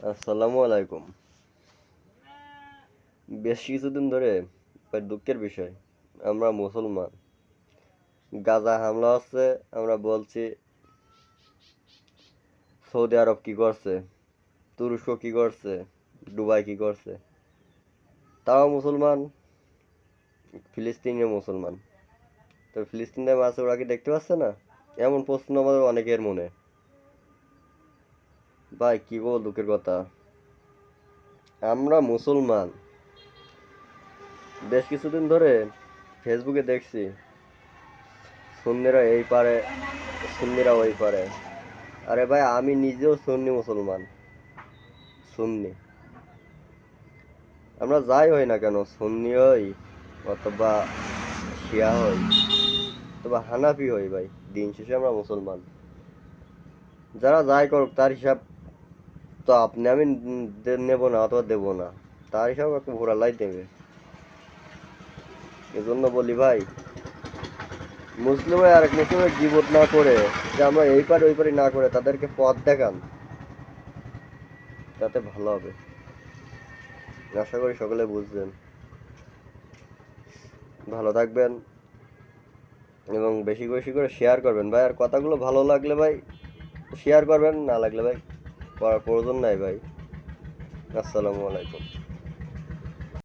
আসসালামু আলাইকুম। বেশ কিছুদিন ধরে দুঃখের বিষয়, আমরা মুসলমান। গাজা হামলা হচ্ছে, আমরা বলছি সৌদি আরব কি করছে, তুরস্ক কি করছে, দুবাই কি করছে। তাও মুসলমান, ফিলিস্তিনিও মুসলমান। তো ফিলিস্তিনের মাঝে ওরা কি দেখতে পাচ্ছে না? এমন প্রশ্ন আমাদের অনেকের মনে। ভাই, কি বল দুঃখের কথা? আমরা মুসলমান। বেশ কিছুদিন ধরে ফেসবুকে দেখছি, সুন্নিরা এই পারে, সুন্নিরা ওই পারে। আরে ভাই, আমি নিজেও সুন্নি মুসলমান। সুন্নি। আমরা যাই হই না কেন, সুন্নি হই অথবা শিয়া হই অথবা হানাফি হই ভাই, দিন শেষে আমরা মুসলমান। যারা যাই করুক, তার হিসাব তো আপনি, আমি নেব না অথবা দেবো না। তার হিসাব একটু ঘোরালাই দেবে। এজন্য বলি ভাই, মুসলিমে এক মুসলিমের জীবত না করে যে আমরা এই পারে ওই পারে না করে তাদেরকে পথ দেখান। তাতে ভালো হবে। আশা করি সকলে বুঝবেন। ভালো থাকবেন এবং বেশি বেশি করে শেয়ার করবেন। ভাই, আর কথাগুলো ভালো লাগলে ভাই শেয়ার করবেন, না লাগলে ভাই করার প্রয়োজন নাই ভাই। আসসালামু আলাইকুম।